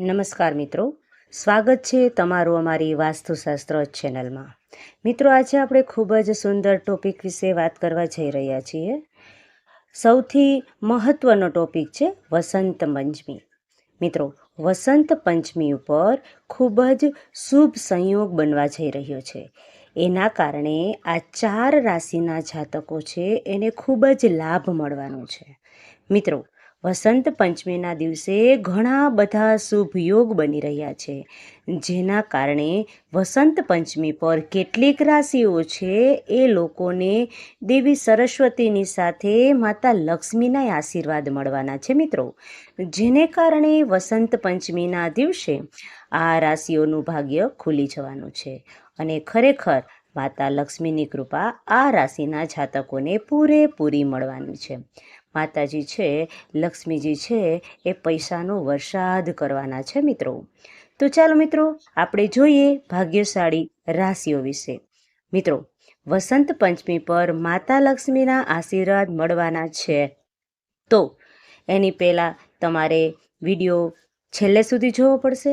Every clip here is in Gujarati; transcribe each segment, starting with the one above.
નમસ્કાર મિત્રો. સ્વાગત છે તમારું અમારી વાસ્તુશાસ્ત્ર ચેનલમાં. મિત્રો, આજે આપણે ખૂબ જ સુંદર ટોપિક વિશે વાત કરવા જઈ રહ્યા છીએ. સૌથી મહત્ત્વનો ટોપિક છે વસંત પંચમી. મિત્રો, વસંત પંચમી ઉપર ખૂબ જ શુભ સંયોગ બનવા જઈ રહ્યો છે. એના કારણે આ ચાર રાશિના જાતકો છે, એને ખૂબ જ લાભ મળવાનો છે. મિત્રો વસંત પંચમીના દિવસે ઘણા બધા શુભ યોગ બની રહ્યા છે. જેના કારણે વસંત પંચમી પર કેટલીક રાશિઓ છે એ લોકોને દેવી સરસ્વતીની સાથે માતા લક્ષ્મીના આશીર્વાદ મળવાના છે મિત્રો. જેને કારણે વસંત પંચમીના દિવસે આ રાશિઓનું ભાગ્ય ખુલી જવાનું છે અને ખરેખર માતા લક્ષ્મીની કૃપા આ રાશિના જાતકોને પૂરેપૂરી મળવાની છે. માતાજી છે, લક્ષ્મીજી છે, એ પૈસાનો વરસાદ કરવાના છે મિત્રો. તો ચાલો મિત્રો, આપણે જોઈએ ભાગ્યશાળી રાશિઓ વિશે. મિત્રો, વસંત પંચમી પર માતા લક્ષ્મીના આશીર્વાદ મળવાના છે. તો એની પહેલાં તમારે વીડિયો છેલ્લે સુધી જોવો પડશે.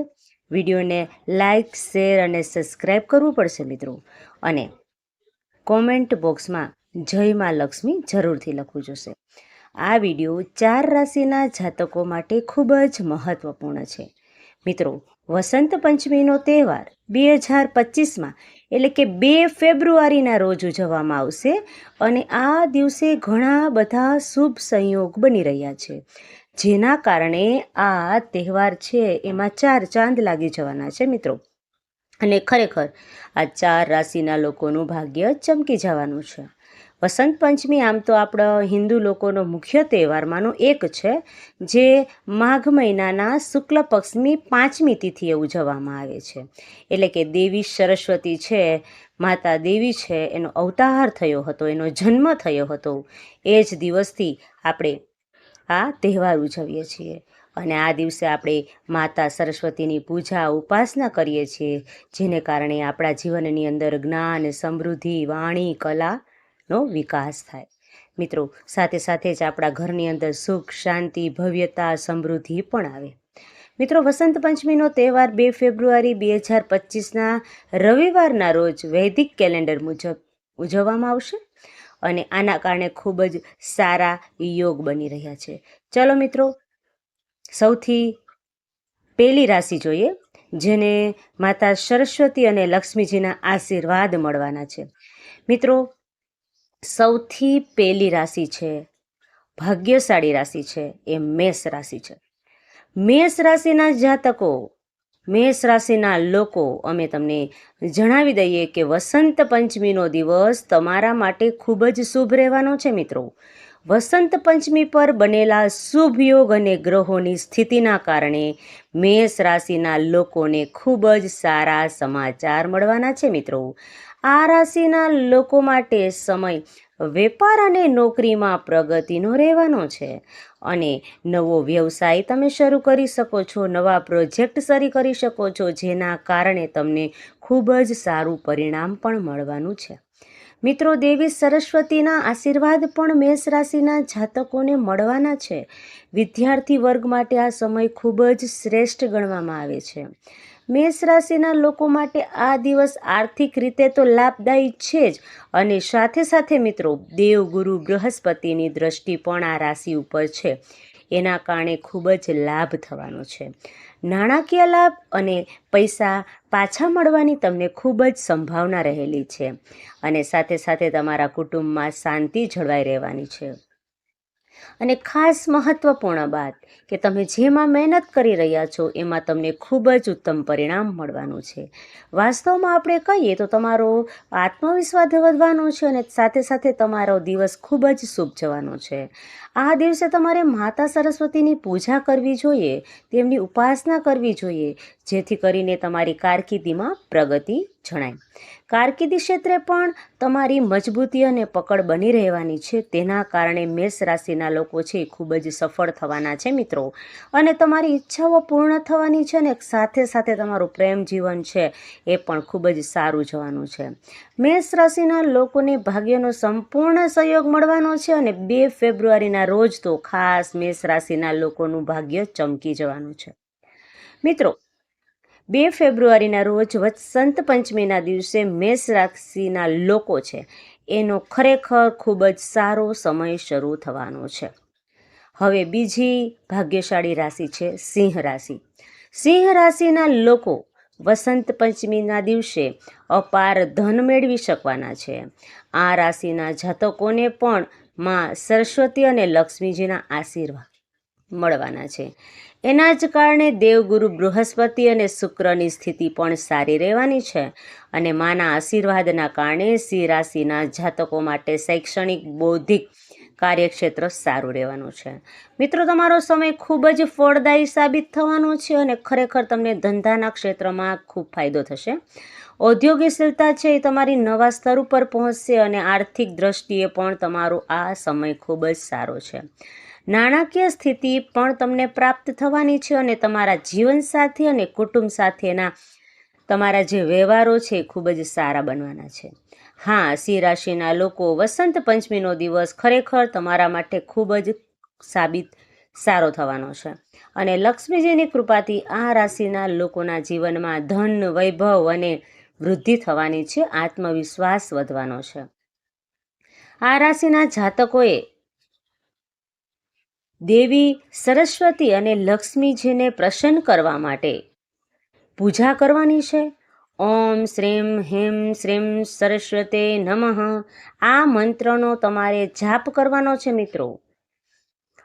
વિડીયોને લાઇક શેર અને સબસ્ક્રાઈબ કરવું પડશે મિત્રો. અને કોમેન્ટ બોક્સમાં જય માં લક્ષ્મી જરૂરથી લખવું જોશે. આ વીડિયો ચાર રાશિના જાતકો માટે ખૂબ જ મહત્વપૂર્ણ છે. મિત્રો, વસંત પંચમીનો તહેવાર બે હજાર પચીસમાં એટલે કે બે ફેબ્રુઆરીના રોજ ઉજવવામાં આવશે અને આ દિવસે ઘણા બધા શુભ સંયોગ બની રહ્યા છે. જેના કારણે આ તહેવાર છે એમાં ચાર ચાંદ લાગી જવાના છે મિત્રો. અને ખરેખર આ ચાર રાશિના લોકોનું ભાગ્ય ચમકી જવાનું છે. વસંત પંચમી આમ તો આપણા હિન્દુ લોકોનો મુખ્ય તહેવારમાંનો એક છે, જે માઘ મહિનાના શુક્લ પક્ષની પાંચમી તિથિએ ઉજવવામાં આવે છે. એટલે કે દેવી સરસ્વતી છે, માતા દેવી છે, એનો અવતાર થયો હતો, એનો જન્મ થયો હતો. એ જ દિવસથી આપણે આ તહેવાર ઉજવીએ છીએ. અને આ દિવસે આપણે માતા સરસ્વતીની પૂજા, ઉપાસના કરીએ છીએ, જેને કારણે આપણા જીવનની અંદર જ્ઞાન, સમૃદ્ધિ, વાણી, કલા નો વિકાસ થાય. મિત્રો, સાથે સાથે જ આપણા ઘરની અંદર સુખ, શાંતિ, ભવ્યતા, સમૃદ્ધિ પણ આવે. મિત્રો, વસંત પંચમીનો તહેવાર બે ફેબ્રુઆરી બે હજાર પચીસના રવિવારના રોજ વૈદિક કેલેન્ડર મુજબ ઉજવવામાં આવશે અને આના કારણે ખૂબ જ સારા યોગ બની રહ્યા છે. ચલો મિત્રો, સૌથી પહેલી રાશિ જોઈએ, જેને માતા સરસ્વતી અને લક્ષ્મીજીના આશીર્વાદ મળવાના છે. મિત્રો સૌથી પહેલી રાશિ છે, ભાગ્યશાળી રાશિ છે, એ મેષ રાશિ છે. મેષ રાશિના જાતકો, મેષ રાશિના લોકો, અમે તમને જણાવી દઈએ કે વસંત પંચમીનો દિવસ તમારા માટે ખૂબ જ શુભ રહેવાનો છે, મિત્રો. વસંત પંચમી પર બનેલા શુભ યોગ અને ગ્રહોની સ્થિતિના કારણે મેષ રાશિના લોકોને ખૂબ જ સારા સમાચાર મળવાના છે, મિત્રો. આ રાશિના લોકો માટે સમય વેપાર અને નોકરીમાં પ્રગતિનો રહેવાનો છે. અને નવો વ્યવસાય તમે શરૂ કરી શકો છો, નવા પ્રોજેક્ટ શરૂ કરી શકો છો, જેના કારણે તમને ખૂબ જ સારું પરિણામ પણ મળવાનું છે. મિત્રો, દેવી સરસ્વતીના આશીર્વાદ પણ મેષ રાશિના જાતકોને મળવાના છે. વિદ્યાર્થી વર્ગ માટે આ સમય ખૂબ જ શ્રેષ્ઠ ગણવામાં આવે છે. મેષ રાશિના લોકો માટે આ દિવસ આર્થિક રીતે તો લાભદાયી છે જ. અને સાથે સાથે મિત્રો, દેવગુરુ બૃહસ્પતિની દ્રષ્ટિ પણ આ રાશિ ઉપર છે. એના કારણે ખૂબ જ લાભ થવાનો છે. નાણાકીય લાભ અને પૈસા પાછા મળવાની તમને ખૂબ જ સંભાવના રહેલી છે. અને સાથે સાથે તમારા કુટુંબમાં શાંતિ જળવાઈ રહેવાની છે. અને ખાસ મહત્ત્વપૂર્ણ વાત કે તમે જેમાં મહેનત કરી રહ્યા છો, એમાં તમને ખૂબ જ ઉત્તમ પરિણામ મળવાનું છે. વાસ્તવમાં આપણે કહીએ તો તમારો આત્મવિશ્વાસ વધવાનો છે અને સાથે સાથે તમારો દિવસ ખૂબ જ શુભ જવાનો છે. આ દિવસે તમારે માતા સરસ્વતીની પૂજા કરવી જોઈએ, તેમની ઉપાસના કરવી જોઈએ, જેથી કરીને તમારી કારકિર્દીમાં પ્રગતિ જણાય. કારકિર્દી ક્ષેત્રે પણ તમારી મજબૂતી અને પકડ બની રહેવાની છે. તેના કારણે મેષ રાશિના લોકો છે એ ખૂબ જ સફળ થવાના છે મિત્રો. અને તમારી ઈચ્છાઓ પૂર્ણ થવાની છે અને સાથે સાથે તમારું પ્રેમ જીવન છે એ પણ ખૂબ જ સારું જવાનું છે. મેષ રાશિના લોકોને ભાગ્યનો સંપૂર્ણ સહયોગ મળવાનો છે અને બે ફેબ્રુઆરીના રોજ તો ખાસ મેષ રાશિના લોકોનું ભાગ્ય ચમકી જવાનું છે. મિત્રો બે ફેબ્રુઆરીના રોજ વસંત પંચમીના દિવસે મેષ રાશિના લોકો છે. એનો ખરેખર ખૂબ જ સારો સમય શરૂ થવાનો છે. હવે બીજી ભાગ્યશાળી રાશિ છે સિંહ રાશિ. સિંહ રાશિના લોકો વસંત પંચમીના દિવસે અપાર ધન મેળવી શકવાના છે. આ રાશિના જાતકોને પણ માં સરસ્વતી અને લક્ષ્મીજીના આશીર્વાદ મળવાના છે. એના જ કારણે દેવગુરુ બૃહસ્પતિ અને શુક્રની સ્થિતિ પણ સારી રહેવાની છે અને માના આશીર્વાદના કારણે સિંહ રાશિના જાતકો માટે શૈક્ષણિક, બૌદ્ધિક કાર્યક્ષેત્ર સારું રહેવાનું છે. મિત્રો, તમારો સમય ખૂબ જ ફળદાયી સાબિત થવાનો છે અને ખરેખર તમને ધંધાના ક્ષેત્રમાં ખૂબ ફાયદો થશે. ઔદ્યોગિકશીલતા છે એ તમારી નવા સ્તર ઉપર પહોંચશે અને આર્થિક દ્રષ્ટિએ પણ તમારો આ સમય ખૂબ જ સારો છે. નાણાકીય સ્થિતિ પણ તમને પ્રાપ્ત થવાની છે અને તમારા જીવનસાથી અને કુટુંબ સાથેના તમારા જે વ્યવહારો છે એ ખૂબ જ સારા બનવાના છે. હા, સિંહ રાશિના લોકો વસંત પંચમીનો દિવસ ખરેખર તમારા માટે ખૂબ જ સાબિત, સારો થવાનો છે. અને લક્ષ્મીજીની કૃપાથી આ રાશિના લોકોના જીવનમાં ધન, વૈભવ અને વૃદ્ધિ થવાની છે, આત્મવિશ્વાસ વધવાનો છે. આ રાશિના જાતકોએ દેવી સરસ્વતી અને લક્ષ્મીજીને પ્રસન્ન કરવા માટે પૂજા કરવાની છે. ઓમ શ્રીમ હેમ શ્રીમ સરસ્વતે નમઃ. આ મંત્રનો તમારે જાપ કરવાનો છે મિત્રો.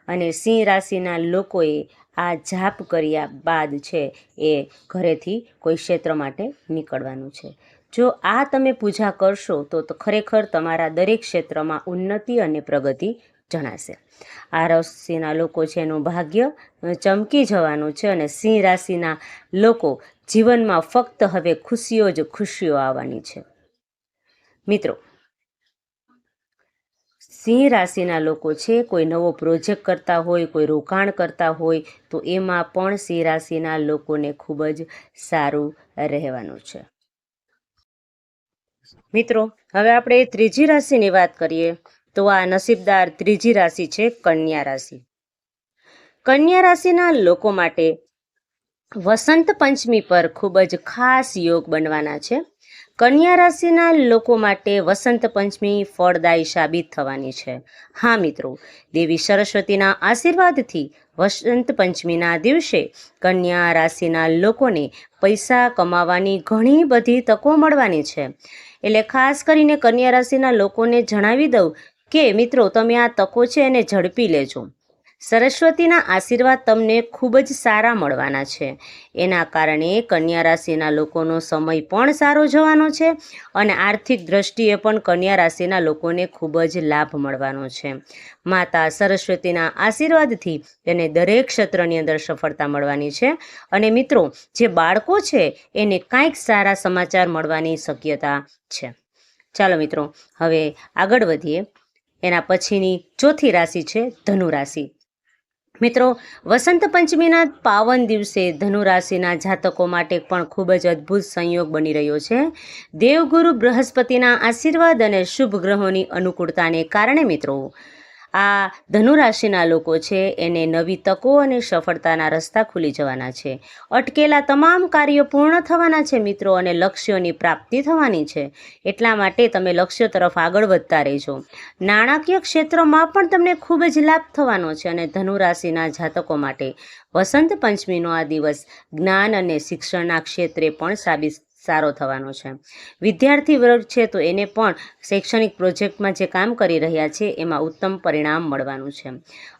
અને સિંહ રાશિના લોકોએ આ જાપ કર્યા બાદ છે એ ઘરેથી કોઈ ક્ષેત્ર માટે નીકળવાનું છે. જો આ તમે પૂજા કરશો તો ખરેખર તમારા દરેક ક્ષેત્રમાં ઉન્નતિ અને પ્રગતિ જણાશે. આ રાશિના લોકો છે એનું ભાગ્ય ચમકી જવાનું છે અને સિંહ રાશિના લોકો જીવનમાં ફક્ત હવે ખુશીઓ જ ખુશીઓ આવવાની છે. મિત્રો, સિંહ રાશિના લોકો છે, કોઈ નવો પ્રોજેક્ટ કરતા હોય, કોઈ રોકાણ કરતા હોય, તો એમાં પણ સિંહ રાશિના લોકોને ખૂબ જ સારું રહેવાનું છે. મિત્રો, હવે આપણે ત્રીજી રાશિની વાત કરીએ. તો આ નસીબદાર ત્રીજી રાશિ છે કન્યા રાશિ. કન્યા રાશિના લોકો માટે વસંત પંચમી પર ખૂબ જ ખાસ યોગ બનવાના છે. કન્યા રાશિના લોકો માટે વસંત પંચમી ફળદાયી સાબિત થવાની છે. હા મિત્રો, દેવી સરસ્વતીના આશીર્વાદથી વસંત પંચમીના દિવસે કન્યા રાશિના લોકોને પૈસા કમાવાની ઘણી બધી તકો મળવાની છે. એટલે ખાસ કરીને કન્યા રાશિના લોકોને જણાવી દઉં કે મિત્રો તમે આ તકો છે એને ઝડપી લેજો. સરસ્વતીના આશીર્વાદ તમને ખૂબ જ સારા મળવાના છે. એના કારણે કન્યા રાશિના લોકોનો સમય પણ સારો જવાનો છે અને આર્થિક દ્રષ્ટિએ પણ કન્યા રાશિના લોકોને ખૂબ જ લાભ મળવાનો છે. માતા સરસ્વતીના આશીર્વાદથી તેને દરેક ક્ષેત્રની અંદર સફળતા મળવાની છે અને મિત્રો જે બાળકો છે એને કાંઈક સારા સમાચાર મળવાની શક્યતા છે. ચાલો મિત્રો, હવે આગળ વધીએ. એના પછીની ચોથી રાશિ છે ધનુ રાશિ મિત્રો, વસંત પંચમીના પાવન દિવસે ધનુ રાશિના જાતકો માટે પણ ખૂબ જ અદ્ભુત સંયોગ બની રહ્યો છે. દેવગુરુ બૃહસ્પતિના આશીર્વાદ અને શુભ ગ્રહોની અનુકૂળતાને કારણે મિત્રો આ ધનુ રાશિના લોકો છે. એને નવી તકો અને સફળતાના રસ્તા ખુલી જવાના છે. અટકેલા તમામ કાર્યો પૂર્ણ થવાના છે મિત્રો અને લક્ષ્યોની પ્રાપ્તિ થવાની છે. એટલા માટે તમે લક્ષ્યો તરફ આગળ વધતા રહેજો. નાણાકીય ક્ષેત્રમાં પણ તમને ખૂબ જ લાભ થવાનો છે અને ધનુ રાશિના જાતકો માટે. વસંત પંચમીનો આ દિવસ જ્ઞાન અને શિક્ષણના ક્ષેત્રે પણ સાબિત સારો થવાનો છે. વિદ્યાર્થી વર્ગ છે તો એને પણ શૈક્ષણિક પ્રોજેક્ટમાં જે કામ કરી રહ્યા છે એમાં ઉત્તમ પરિણામ મળવાનું છે.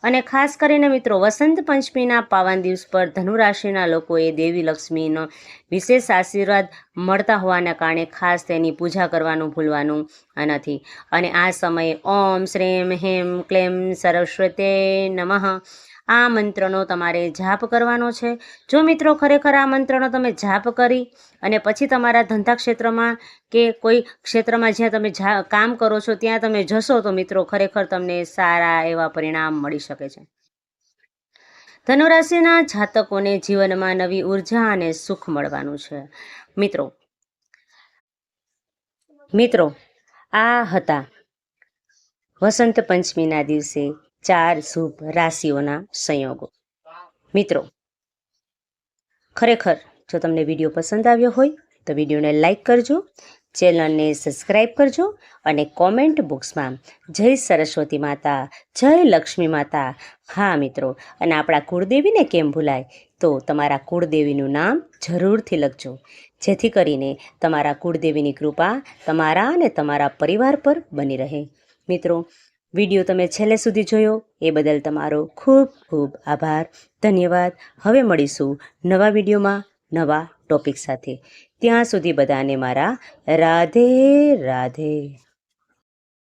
અને ખાસ કરીને મિત્રો વસંત પંચમીના પાવન દિવસ પર ધનુરાશિના લોકોએ દેવી લક્ષ્મીનો વિશેષ આશીર્વાદ મળતા હોવાના કારણે ખાસ તેની પૂજા કરવાનું ભૂલવાનું નથી. અને આ સમયે ઓમ શ્રેમ, હેમ, ક્લેમ, સરસ્વતે નમઃ આ મંત્રનો તમારે જાપ કરવાનો છે. જો મિત્રો ખરેખર આ મંત્રનો તમે જાપ કરી અને પછી તમારા ધંધા ક્ષેત્રમાં કે કોઈ ક્ષેત્રમાં જ્યાં તમે કામ કરો છો, ત્યાં તમે જશો, તો મિત્રો ખરેખર તમને સારા એવા પરિણામ મળી શકે છે. ધનુરાશિના જાતકોને જીવનમાં નવી ઊર્જા અને સુખ મળવાનું છે. મિત્રો મિત્રો, આ હતા વસંત પંચમીના દિવસે ચાર શુભ રાશિઓના સંયોગો. મિત્રો, ખરેખર જો તમને વીડિયો પસંદ આવ્યો હોય, તો વિડીયોને લાઇક કરજો, ચેનલને સબસ્ક્રાઈબ કરજો અને કોમેન્ટ બોક્સમાં જય સરસ્વતી માતા, જય લક્ષ્મી માતા. હા, મિત્રો, અને આપણા કુળદેવીને કેમ ભૂલાય, તો તમારા કુળદેવીનું નામ જરૂરથી લખજો. જેથી કરીને તમારા કુળદેવીની કૃપા તમારા અને તમારા પરિવાર પર બની રહે. મિત્રો વીડિયો તમે છેલ્લે સુધી જોયો, એ બદલ તમારો ખૂબ ખૂબ આભાર. ધન્યવાદ. હવે મળીશું નવા વિડીયોમાં નવા ટોપિક સાથે. ત્યાં સુધી બધાને મારા રાધે રાધે.